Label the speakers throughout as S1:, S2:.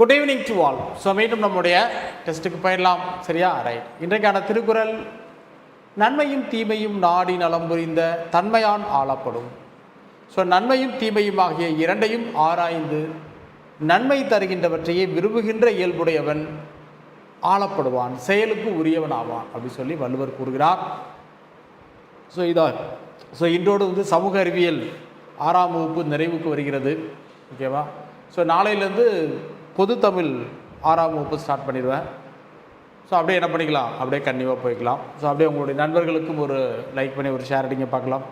S1: Good evening to all so மீண்டும் நம்முடைய டெஸ்ட்டுக்கு போயிடலாம். சரியா? ரைட் இன்றைக்கான திருக்குறள் நன்மையும் தீமையும் நாடி நலம் புரிந்த தன்மையான் ஆளப்படும். ஸோ நன்மையும் தீமையும் ஆகிய இரண்டையும் ஆராய்ந்து நன்மை தருகின்றவற்றையே விரும்புகின்ற இயல்புடையவன் ஆளப்படுவான் செயலுக்கு உரியவன் ஆவான் அப்படி சொல்லி வள்ளுவர் கூறுகிறார். ஸோ இதான் ஸோ இன்றோடு வந்து சமூக அறிவியல் ஆறாம் வகுப்பு நிறைவுக்கு வருகிறது. ஓகேவா ஸோ நாளையிலேருந்து பொது தமிழ் ஆறாம் வகுப்பு ஸ்டார்ட் பண்ணிடுவேன். ஸோ அப்படியே என்ன பண்ணிக்கலாம்? அப்படியே கண்டிப்பாக போய்க்கலாம். ஸோ அப்படியே உங்களுடைய நண்பர்களுக்கும் ஒரு லைக் பண்ணி ஒரு ஷேர் அடிங்க பார்க்கலாம்.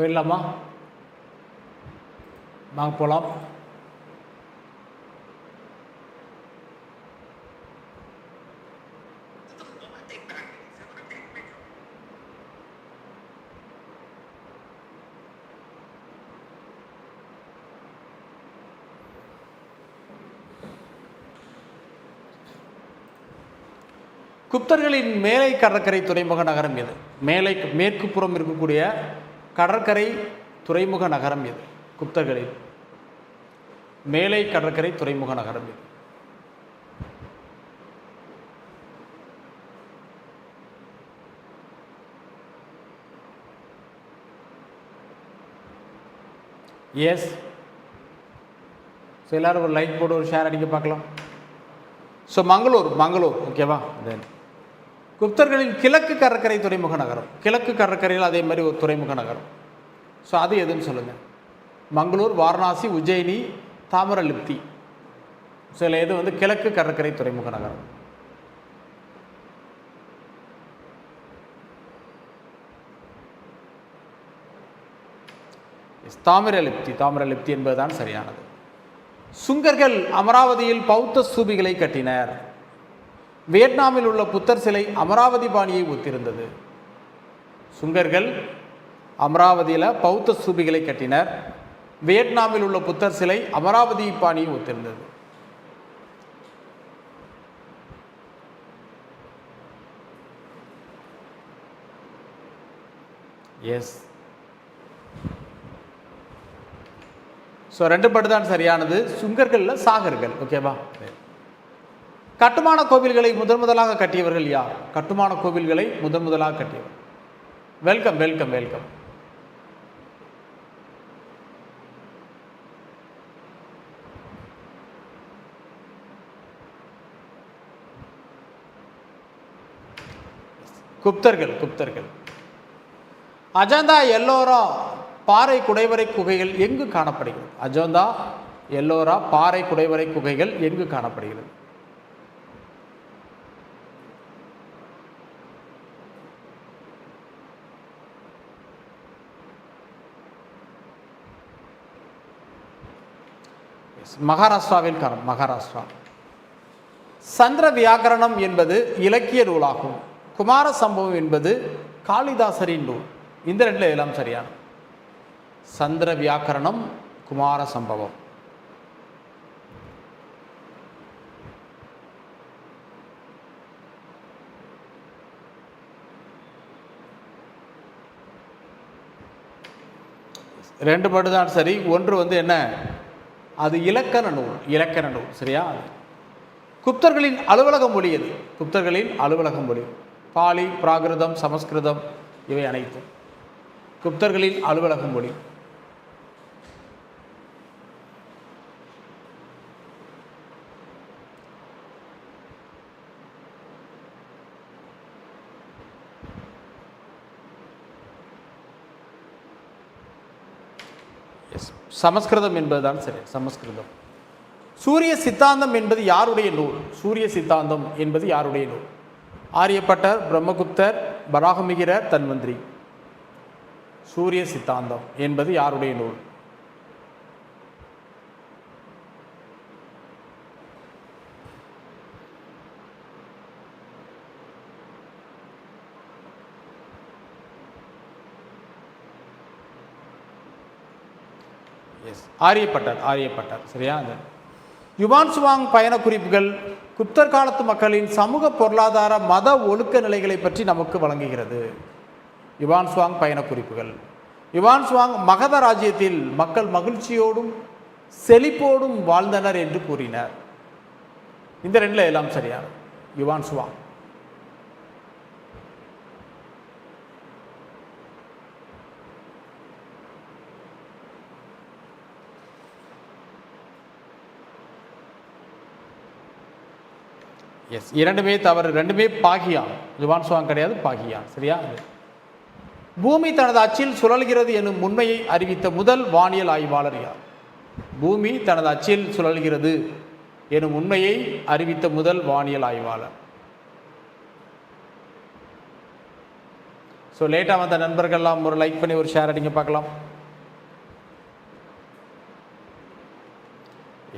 S1: போயிடலாமா? வாங்க போகலாம் குப்தர்களின் மேலை கடற்கரை துறைமுக நகரம் எது? மேலை மேற்கு புறம் இருக்கக்கூடிய கடற்கரை துறைமுக நகரம் எது? குப்தர்களில் மேலை கடற்கரை துறைமுக நகரம் இது எஸ் ஸோ எல்லோரும் ஒரு லைக் போட்டு ஒரு ஷேர் அடிக்க பார்க்கலாம். ஸோ மங்களூர் மங்களூர் ஓகேவா தென் குப்தர்களின் கிழக்கு கடற்கரை துறைமுக நகரம். கிழக்கு கடற்கரையில் அதே மாதிரி ஒரு துறைமுக நகரம். ஸோ அது எதுன்னு சொல்லுங்கள் மங்களூர் வாரணாசி உஜ்ஜயினி தாமிரலிப்தி. சில இது வந்து கிழக்கு கடற்கரை துறைமுக நகரம். தாமிரலிப்தி. தாமிரலிப்தி என்பதுதான் சரியானது. சுங்கர்கள் அமராவதியில் பௌத்த ஸ்தூபிகளை கட்டினர். வியட்நாமில் உள்ள புத்தர் சிலை அமராவதி பாணியை ஒத்திருந்தது. சுங்கர்கள் அமராவதியில் பௌத்த ஸ்தூபிகளை கட்டினர். வியட்நாமில் உள்ள புத்தர் சிலை அமராவதி பாணியை ஒத்திருந்தது. எஸ். ஸோ ரெண்டு பட்டு தான் சரியானது. சுங்கர்களில் சாகர்கள் ஓகேவா கட்டுமான கோவில்களை முதன் முதலாக கட்டியவர்கள் யார்? கட்டுமான கோவில்களை முதன் முதலாக கட்டியவர். வெல்கம் வெல்கம் வெல்கம் குப்தர்கள் குப்தர்கள். அஜந்தா எல்லோரா பாறை குடைவரை குகைகள் எங்கு காணப்படுகிறது? அஜந்தா எல்லோரா பாறை குடைவரை குகைகள் எங்கு காணப்படுகிறது? மகாராஷ்டிராவில் காணும் மகாராஷ்டிரா. சந்திர வியாகரணம் என்பது இலக்கிய நூலாகும். குமார சம்பவம் என்பது காளிதாசரின் நூல். இந்த ரெண்டில் எல்லாம் சரியான சந்திர வியாக்கரணம் குமார சம்பவம். ரெண்டு மட்டும்தான் சரி. ஒன்று வந்து என்ன? அது இலக்கண நூல் இலக்கண நூல் சரியா? குப்தர்களின் அலுவலக மொழி அது குப்தர்களின் அலுவலக மொழி. பாலி பிராகிருதம் சமஸ்கிருதம் இவை அனைத்தும் குப்தர்களின் அலுவலக மொழி எஸ் சமஸ்கிருதம் என்பதுதான் சரி சமஸ்கிருதம். சூரிய சித்தாந்தம் என்பது யாருடைய நூல்? சூரிய சித்தாந்தம் என்பது யாருடைய நூல்? ஆரியப்பட்டர் பிரம்மகுப்தர் பராகமிகிரர் தன்வந்திரி. சூரிய சித்தாந்தம் என்பது யாருடைய நூல் எஸ் ஆரியப்பட்டார் ஆரியப்பட்டார் சரியா? அது யுவான் சுவாங் பயண குறிப்புகள் குப்தர் காலத்து மக்களின் சமூக பொருளாதார மத ஒழுக்க நிலைகளை பற்றி நமக்கு வழங்குகிறது. யுவான் சுவாங் பயண குறிப்புகள். யுவான் சுவாங் மகத ராஜ்யத்தில் மக்கள் மகிழ்ச்சியோடும் செழிப்போடும் வாழ்ந்தனர் என்று கூறினர். இந்த ரெண்டில் எல்லாம் சரியான யுவான் சுவாங். எஸ் இரண்டுமே தவறு. ரெண்டுமே பாகியான் யுவான் சுவாங் கிடையாது பாகியான் சரியா? பூமி தனது அச்சில் சுழல்கிறது எனும் உண்மையை அறிவித்த முதல் வானியல் ஆய்வாளர் யார்? பூமி தனது அச்சில் சுழல்கிறது எனும் உண்மையை அறிவித்த முதல் வானியல் ஆய்வாளர். ஸோ லேட்டாக வந்த நண்பர்கள்லாம் ஒரு லைக் பண்ணி ஒரு ஷேர் அடிங்க பார்க்கலாம்.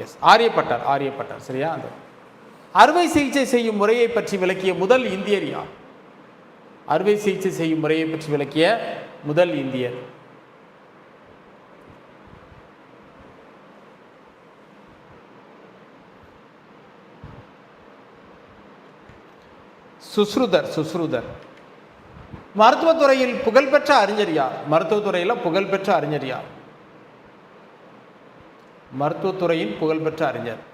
S1: எஸ் ஆரியப்பட்டார் ஆரியப்பட்டார். சரியா? அந்த அறுவை சிகிச்சை செய்யும் முறையை பற்றி விளக்கிய முதல் இந்தியர் யார்? அறுவை சிகிச்சை செய்யும் முறையை பற்றி விளக்கிய முதல் இந்தியர். சுஸ்ருதர் சுஸ்ருதர். மருத்துவத்துறையில் புகழ்பெற்ற அறிஞர் யார்? மருத்துவத்துறையில் புகழ்பெற்ற அறிஞர் யார்? மருத்துவத்துறையின் புகழ்பெற்ற அறிஞர்.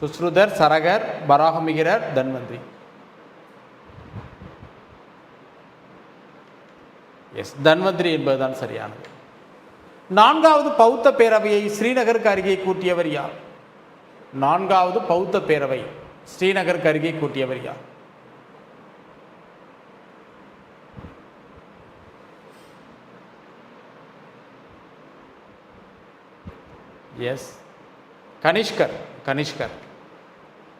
S1: சுஸ்ருதர் சரகர் பராகமிகிரர் தன்வந்திரி எஸ் தன்வந்திரி என்பதுதான் சரியானது. நான்காவது பௌத்த பேரவையை ஸ்ரீநகருக்கு அருகே கூட்டியவர் யார்? நான்காவது பௌத்த பேரவை ஸ்ரீநகருக்கு அருகே கூட்டியவர் யார்? எஸ் கனிஷ்கர் கனிஷ்கர்.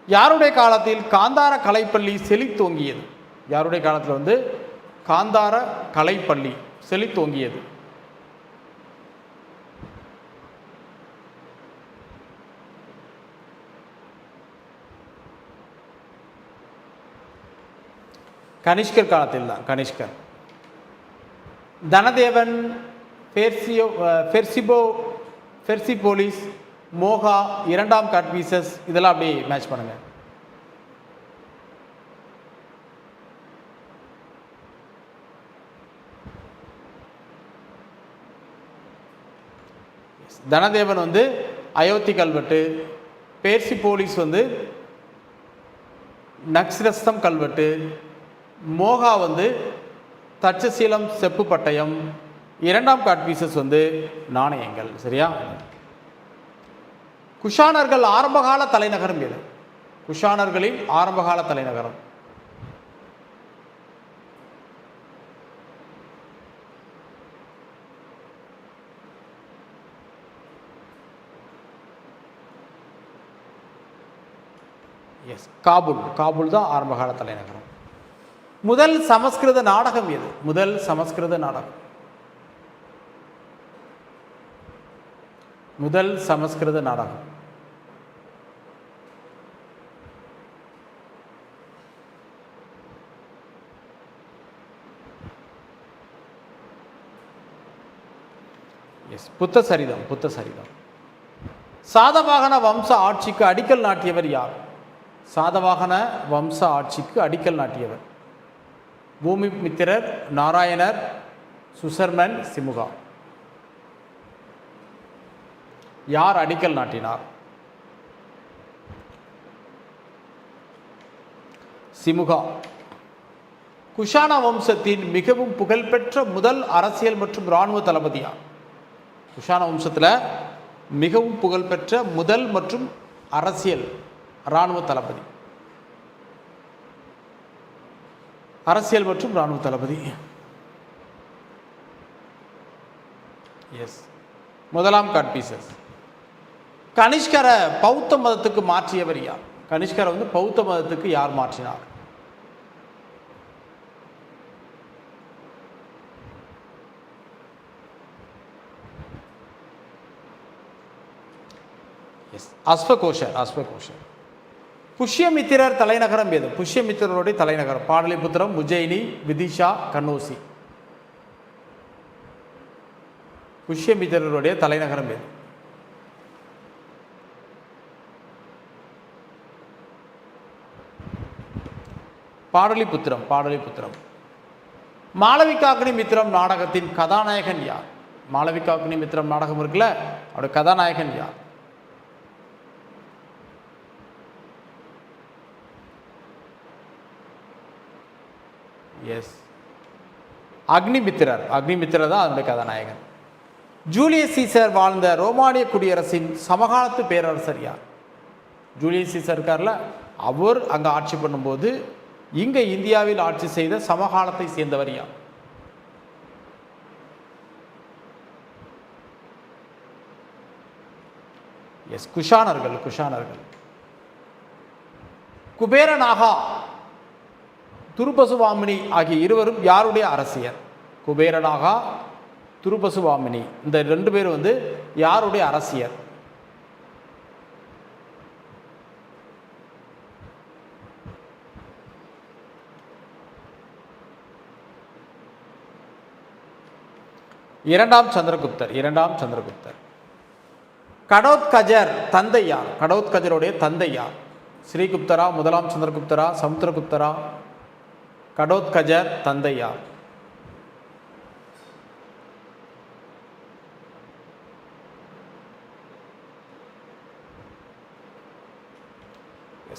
S1: யாருடைய காலத்தில் காந்தார கலைப்பள்ளி செழித்தோங்கியது யாருடைய காலத்தில் வந்து? காந்தார கலைப்பள்ளி செழித்தோங்கியது கனிஷ்கர் காலத்தில் தான் கனிஷ்கர். தனதேவன் பெர்சியோ பெர்சிபோ பெர்சிபோலிஸ் மோகா இரண்டாம் காட்பீசஸ் இதெல்லாம் அப்படியே மேட்ச் பண்ணுங்கள் தனதேவன் வந்து அயோத்தி கல்வெட்டு பேர்சி போலீஸ் வந்து நக்ஸ்ரஸ்தம் கல்வெட்டு மோகா வந்து தட்சசீலம் செப்பு பட்டயம் இரண்டாம் காட்பீசஸ் வந்து நாணயங்கள் சரியா? குஷானர்கள் ஆரம்பகால தலைநகரம் எது? குஷானர்களின் ஆரம்பகால தலைநகரம். எஸ் காபூல் காபூல் தான் ஆரம்பகால தலைநகரம். முதல் சமஸ்கிருத நாடகம் எது? முதல் சமஸ்கிருத நாடகம். முதல் சமஸ்கிருத நாடகம். புத்த சரிதம் புத்த சரிதம். சாதவாகன வம்ச ஆட்சிக்கு அடிக்கல் நாட்டியவர் யார்? சாதவாகன வம்ச ஆட்சிக்கு அடிக்கல் நாட்டியவர். பூமி மித்திரர் நாராயணர் சுசர்மன் சிமுகா. யார் அடிக்கல் நாட்டினார்? சிமுகா. குஷானா வம்சத்தின் மிகவும் புகழ்பெற்ற முதல் அரசியல் மற்றும் இராணுவ தளபதியார். குஷான வம்சத்தில் மிகவும் புகழ்பெற்ற முதல் மற்றும் அரசியல் இராணுவ தளபதி. அரசியல் மற்றும் இராணுவ தளபதி. எஸ் முதலாம் காட்பீசஸ் கனிஷ்கரை பௌத்த மதத்துக்கு மாற்றியவர் யார்? கனிஷ்கரை வந்து பௌத்த மதத்துக்கு யார் மாற்றினார்? எஸ் அஸ்வகோஷர் அஸ்வகோஷர். புஷ்யமித்திரர் தலைநகரம் எது? புஷ்யமித்திரருடைய தலைநகரம். பாடலிபுத்திரம் உஜ்ஜயினி விதிஷா கண்ணோசி புஷ்யமித்திரருடைய தலைநகரம் எது? பாடலிபுத்திரம் பாடலிபுத்திரம். மாளவிகாக்னி மித்திரம் நாடகத்தின் கதாநாயகன் யார்? மாளவிகாக்னி மித்திரம் நாடகம் இருக்குல்ல அவருடைய கதாநாயகன் யார்? எஸ் அக்னிமித்திரர். அக்னிமித்திரர் தான் அதனுடைய கதாநாயகன். ஜூலியஸ் சீசர் வாழ்ந்த ரோமானிய குடியரசின் சமகாலத்து பேரரசர் யார்? ஜூலியஸ் சீசர் இருக்கார்ல? அவர் அங்கே ஆட்சி பண்ணும்போது இங்கே இந்தியாவில் ஆட்சி செய்த சமகாலத்தை சேர்ந்தவர் யார்? எஸ் குஷானர்கள் குஷானர்கள். குபேரநாகா துருபசுவாமினி ஆகிய இருவரும் யாருடைய அரசியர் குபேரனாகா துருபசுவாமினி. இந்த ரெண்டு பேரும் வந்து யாருடைய அரசியர் இரண்டாம் சந்திரகுப்தர் இரண்டாம் சந்திரகுப்தர். கடோத்கஜர் தந்தை யார் கடோத்கஜருடைய தந்தை யார் ஸ்ரீகுப்தரா முதலாம் சந்திரகுப்தரா சமுத்திரகுப்தரா கடோத்கஜர் தந்தையார்.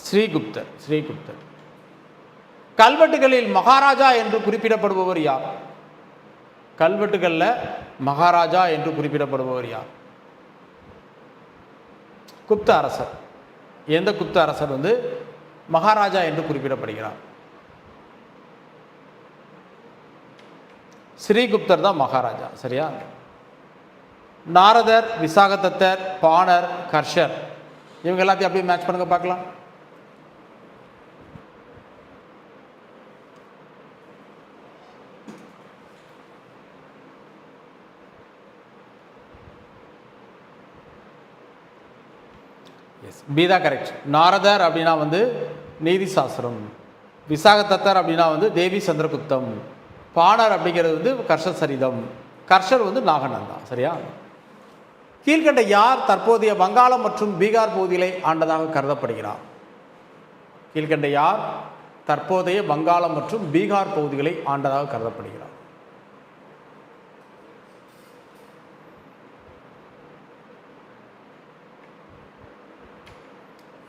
S1: ஸ்ரீகுப்தர் ஸ்ரீகுப்தர். கல்வெட்டுகளில் மகாராஜா என்று குறிப்பிடப்படுபவர் யார்? கல்வெட்டுகளில் மகாராஜா என்று குறிப்பிடப்படுபவர் யார்? குப்த அரசர். எந்த குப்த அரசர் வந்து மகாராஜா என்று குறிப்பிடப்படுகிறார்? ஸ்ரீகுப்தர் தான் மகாராஜா சரியா? நாரதர் விசாகதத்தர் பாணர் கர்ஷர் இவங்க எல்லாத்தையும் அப்படியே மேட்ச் பண்ணுங்க பார்க்கலாம். எஸ் பி தான் கரெக்ட் நாரதர் அப்படின்னா வந்து நீதி சாஸ்திரம். விசாகதத்தர் அப்படின்னா வந்து தேவி சந்திரகுப்தம். பாணர் அப்படிங்கிறது வந்து கர்ஷ சரிதம். கர்ஷர் வந்து நாகநந்தா சரியா? கீழ்கண்ட யார் தற்போதைய வங்காளம் மற்றும் பீகார் பகுதிகளை ஆண்டதாக கருதப்படுகிறார்? கீழ்கண்ட யார் தற்போதைய வங்காளம் மற்றும் பீகார் பகுதிகளை ஆண்டதாக கருதப்படுகிறார்?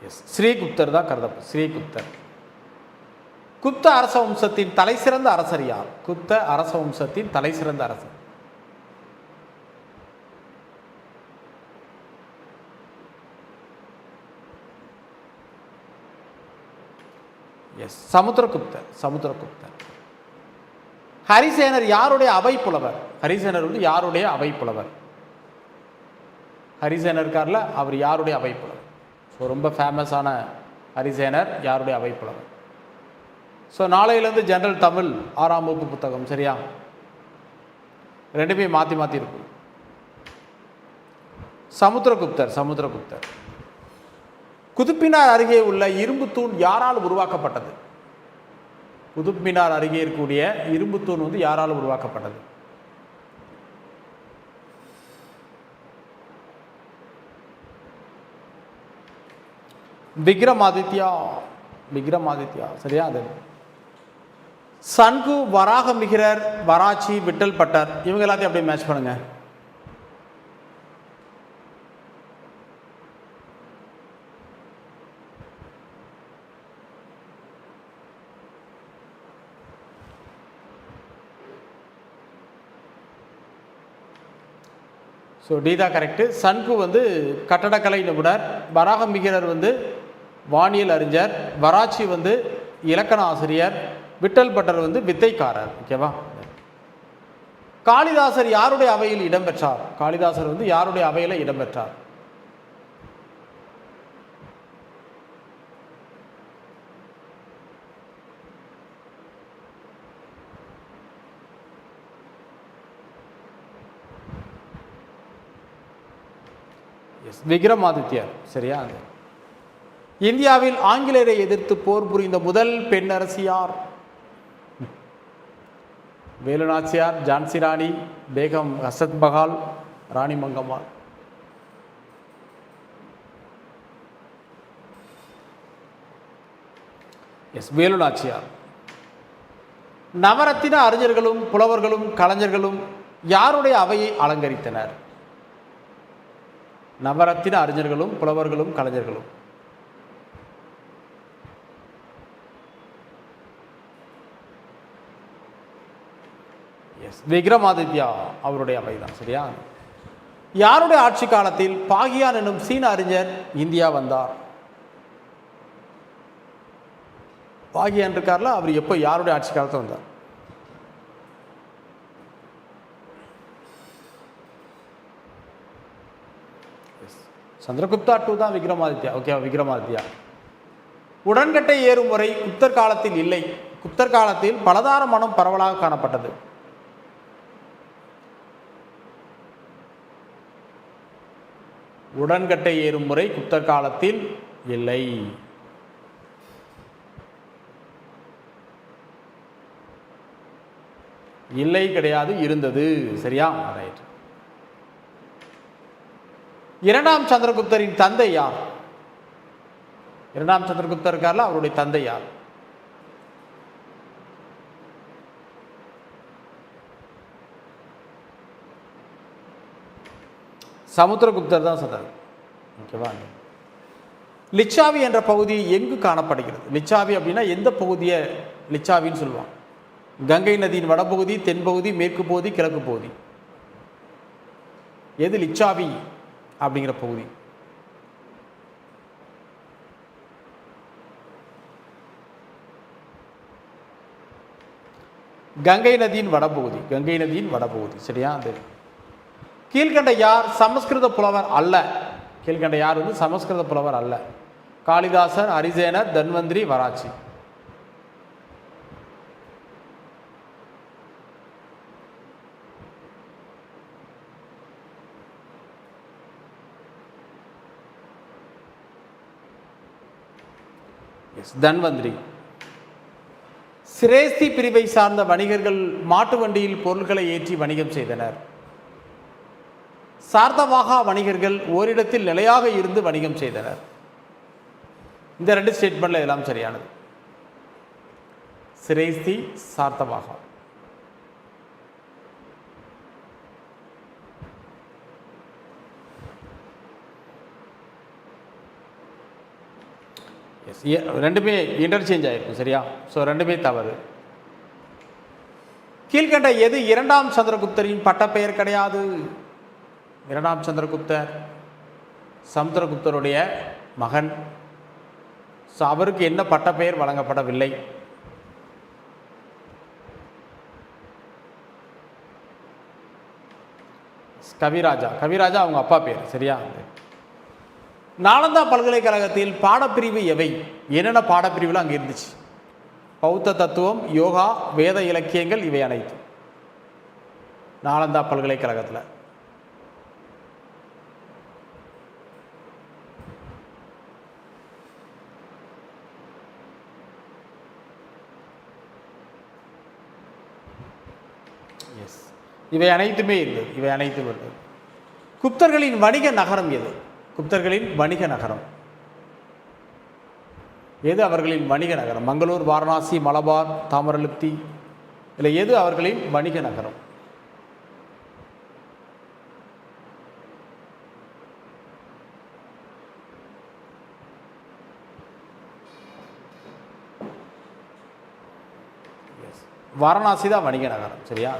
S1: எஸ் ஸ்ரீகுப்தர் தான் கருதப்படும் ஸ்ரீகுப்தர். குப்த அரச வம்சத்தின் தலைசிறந்த அரசர் யார்? குப்த அரச வம்சத்தின் தலைசிறந்த அரசர். எஸ் சமுத்திரகுப்தர் சமுத்திரகுப்தர். ஹரிசேனர் யாருடைய அவை புலவர்? ஹரிசேனர் வந்து யாருடைய அவை புலவர்? ஹரிசேனர் இருக்கார்ல அவர் யாருடைய அவை புலவர்? ஸோ ரொம்ப ஃபேமஸான ஹரிசேனர் யாருடைய அவை புலவர்? ஸோ நாளையிலேருந்து ஜெனரல் தமிழ் ஆறாம் வகுப்பு புத்தகம் சரியா? ரெண்டுமே மாற்றி மாற்றி இருக்கும். சமுத்திரகுப்தர் சமுத்திரகுப்தர். குதுப்பினார் அருகே உள்ள இரும்பு தூண் யாரால் உருவாக்கப்பட்டது? குதுப்பினார் அருகே இருக்கக்கூடிய இரும்பு தூண் வந்து யாரால் உருவாக்கப்பட்டது? விக்ரமாதித்யா. விக்ரமாதித்யா சரியா? அது சன்கு வராக மிகிரர் வராச்சி விட்டல் பட்டர் இவங்க எல்லாத்தையும் அப்படியே மேட்ச் பண்ணுங்க. ஸோ டி தான் கரெக்டு சன்கு வந்து கட்டடக்கலை நிபுணர் வராக மிகிரர் வந்து வானியல் அறிஞர் வராச்சி வந்து இலக்கண ஆசிரியர் விட்டல் பட்டர் வந்து வித்தைக்காரர் ஓகேவா? காளிதாசர் யாருடைய அவையில் இடம்பெற்றார் காளிதாசர் வந்து யாருடைய அவையில் இடம்பெற்றார் விக்ரமாதித்யர் சரியா? இந்தியாவில் ஆங்கிலேயரை எதிர்த்து போர் புரிந்த முதல் பெண் அரசி யார் வேலுநாச்சியார் ஜான்சி ராணி பேகம் ஹசத் பகால் ராணி மங்கம்மாள். எஸ் வேலுநாச்சியார். நவரத்தின அறிஞர்களும் புலவர்களும் கலைஞர்களும் யாருடைய அவையை அலங்கரித்தனர்? நவரத்தின அறிஞர்களும் புலவர்களும் கலைஞர்களும். விக்ரமாதித்யா அவருடைய அவை தான் சரியா? யாருடைய ஆட்சி காலத்தில் பாகியான் எனும் சீன அறிஞர் இந்தியா வந்தார்? பாகியான் இருக்கார்ல அவர் எப்போ யாருடைய ஆட்சி காலத்தில் வந்தார்? சந்திரகுப்தா டூ தான் விக்ரமாதித்யா. ஓகே விக்ரமாதித்யா. உடன்கட்டை ஏறும் முறை குப்தர் காலத்தில் இல்லை. குப்தர் காலத்தில் பலதார மனம் பரவலாக காணப்பட்டது. உடன்கட்டை ஏறும் முறை குப்தர் காலத்தில் இல்லை. இல்லை கிடையாது இருந்தது. சரியா? ரைட் இரண்டாம் சந்திரகுப்தரின் தந்தை யார்? இரண்டாம் சந்திரகுப்தர் இருக்கார்ல அவருடைய தந்தை யார்? சமுத்திரகுப்தர் தான் சொன்னார். ஓகேவா? லிச்சாவி என்ற பகுதி எங்கு காணப்படுகிறது? லிச்சாவி அப்படின்னா எந்த பகுதியை லிச்சாவின்னு சொல்லுவாங்க? கங்கை நதியின் வடபகுதி தென்பகுதி மேற்கு பகுதி கிழக்கு பகுதி. எது லிச்சாவி அப்படிங்கிற பகுதி? கங்கை நதியின் வடபகுதி கங்கை நதியின் வடபகுதி. சரியா? அது கீழ்கண்ட யார்? சமஸ்கிருத புலவர் அல்ல. கீழ்கண்ட யார் வந்து? சமஸ்கிருத புலவர் அல்ல. காளிதாசன் அரிசேனர் தன்வந்திரி வராச்சி எஸ் தன்வந்திரி. சிரேஸ்தி பிரிவை சார்ந்த வணிகர்கள் மாட்டு வண்டியில் பொருட்களை ஏற்றி வணிகம் செய்தனர். சார்தவாகா வணிகர்கள் ஓரிடத்தில் நிலையாக இருந்து வணிகம் செய்தனர். இந்த ரெண்டு ஸ்டேட்மெண்ட்ல எல்லாம் சரியானது. சிரேஸ்தி சார்த்தவாகா. ரெண்டுமே இன்டர்சேஞ்ச் ஆயிருக்கும் சரியா? ஸோ ரெண்டுமே தவறு. கீழ்கண்ட எது இரண்டாம் சந்திரகுப்தரின் பட்டப்பெயர் கிடையாது? இரண்டாம் சந்திரகுப்தர் சமுத்திரகுப்தருடைய மகன். ஸோ அவருக்கு என்ன பட்டப்பெயர் வழங்கப்படவில்லை. கவிராஜா கவிராஜா அவங்க அப்பா பேர் சரியா? நாலந்தா பல்கலைக்கழகத்தில் பாடப்பிரிவு எவை? என்னென்ன பாடப்பிரிவுலாம் அங்கே இருந்துச்சு? பௌத்த தத்துவம் யோகா வேத இலக்கியங்கள் இவை அனைத்தும். நாலந்தா பல்கலைக்கழகத்தில் எஸ் இவை அனைத்துமே இருந்தது இவை அனைத்தும் இருந்தது குப்தர்களின் வணிக நகரம் எது? குப்தர்களின் வணிக நகரம். எது அவர்களின் வணிக நகரம்? மங்களூர் வாரணாசி மலபார் தாமரலிப்தி இல்லை எது அவர்களின் வணிக நகரம்? வாரணாசி தான் வணிக நகரம் சரியா?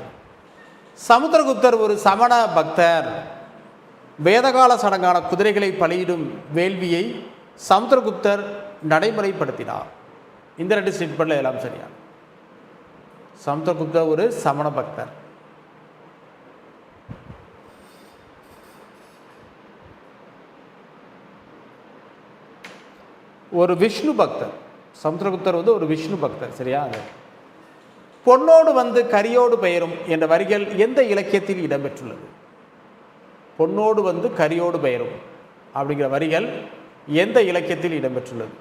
S1: சமுத்திரகுப்தர் ஒரு சமண பக்தர். வேதகால சடங்கான குதிரைகளை பலியிடும் வேள்வியை சமுத்திரகுப்தர் நடைமுறைப்படுத்தினார். இந்த ரெண்டு ஸ்டேட்மெண்ட்ல எல்லாம் சரியா? சமுத்திரகுப்தர் ஒரு சமண பக்தர். ஒரு விஷ்ணு பக்தர். சமுத்திரகுப்தர் வந்து ஒரு விஷ்ணு பக்தர் சரியா? அது பொன்னோடு வந்து கரியோடு பெயரும் என்ற வரிகள் எந்த இலக்கியத்தில் இடம்பெற்றுள்ளது? பொன்னோடு வந்து கரியோடு பெயரும் அப்படிங்கிற வரிகள் எந்த இலக்கியத்தில் இடம்பெற்றுள்ளது?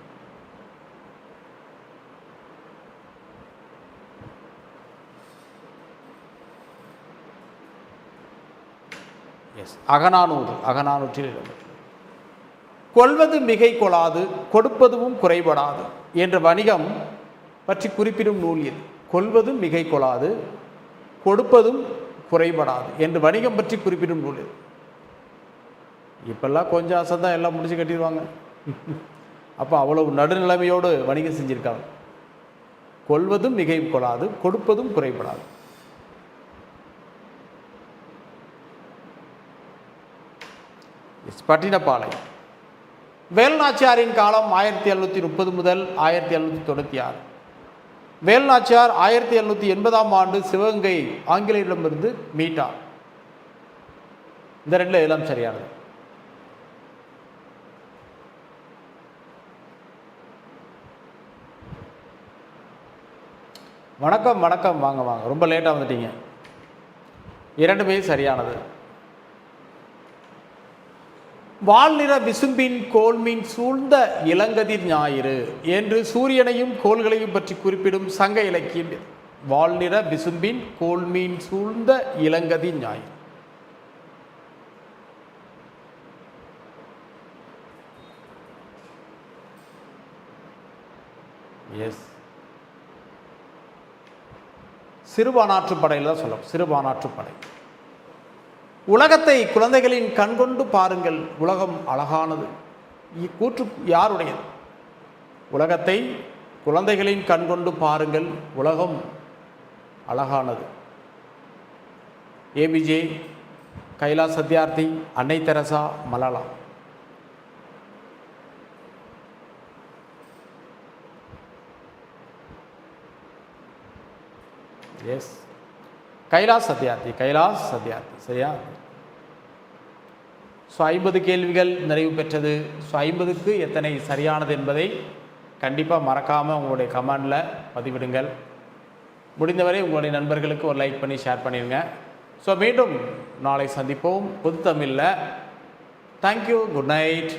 S1: எஸ் அகநானூறு அகநானூற்றில் இடம்பெற்றுள்ளது. கொள்வது மிகை கொள்ளாது கொடுப்பதுவும் குறைபடாது என்ற வணிகம் பற்றி குறிப்பிடும் நூல் எது கொள்வதும் மிகை கொள்ளாது கொடுப்பதும் குறைபடாது என்று வணிகம் பற்றி குறிப்பிடும் நூல் இப்பெல்லாம் கொஞ்சம் அசந்தான் எல்லாம் முடிச்சு கட்டிடுவாங்க. அப்போ அவ்வளவு நடுநிலைமையோடு வணிகம் செஞ்சுருக்காங்க. கொள்வதும் மிகை கொள்ளாது கொடுப்பதும் குறைபடாது. Yes, பட்டினப்பாலை வேல்நாச்சியாரின் காலம் ஆயிரத்தி எழுநூற்றி முப்பது முதல் ஆயிரத்தி எழுநூற்றி தொண்ணூற்றி ஆறு. வேல்நாச்சியார் ஆயிரத்தி எழுநூற்றி எண்பதாம் ஆண்டு சிவகங்கை ஆங்கிலேயரிடமிருந்து மீட்டார். இந்த ரெண்டில் எல்லாம் சரியானது. வணக்கம் வணக்கம். வாங்க வாங்க. ரொம்ப லேட்டாக வந்துட்டீங்க. இரண்டுமே சரியானது. வால்நிற விசும்பின் கோல்மீன் சூழ்ந்த இளங்கதிர் ஞாயிறு. என்று சூரியனையும் கோள்களையும் பற்றி குறிப்பிடும் சங்க இலக்கியம் வால்நிற விசும்பின் கோல்மீன் சூழ்ந்த இளங்கதிர் ஞாயிறு. எஸ் சிறுபானாற்றுப்படையில் தான் சொல்லும் சிறுபானாற்றுப்படை உலகத்தை குழந்தைகளின் கண்கொண்டு பாருங்கள். உலகம் அழகானது. இக்கூற்று யாருடையது? உலகத்தை குழந்தைகளின் கண்கொண்டு பாருங்கள். உலகம் அழகானது. ஏபிஜே கைலாஸ் சத்யார்த்தி அன்னை தெரசா மலாலா. எஸ் கைலாஸ் சத்யார்த்தி கைலாஸ் சத்யார்த்தி சரியா? ஸோ ஐம்பது கேள்விகள் நிறைவு பெற்றது. ஸோ ஐம்பதுக்கு எத்தனை சரியானது என்பதை கண்டிப்பாக மறக்காமல் உங்களுடைய கமெண்டில் பதிவிடுங்கள். முடிந்தவரை உங்களுடைய நண்பர்களுக்கு ஒரு லைக் பண்ணி ஷேர் பண்ணிடுங்க. ஸோ மீண்டும் நாளை சந்திப்போம். புது தமிழில். Thank you good night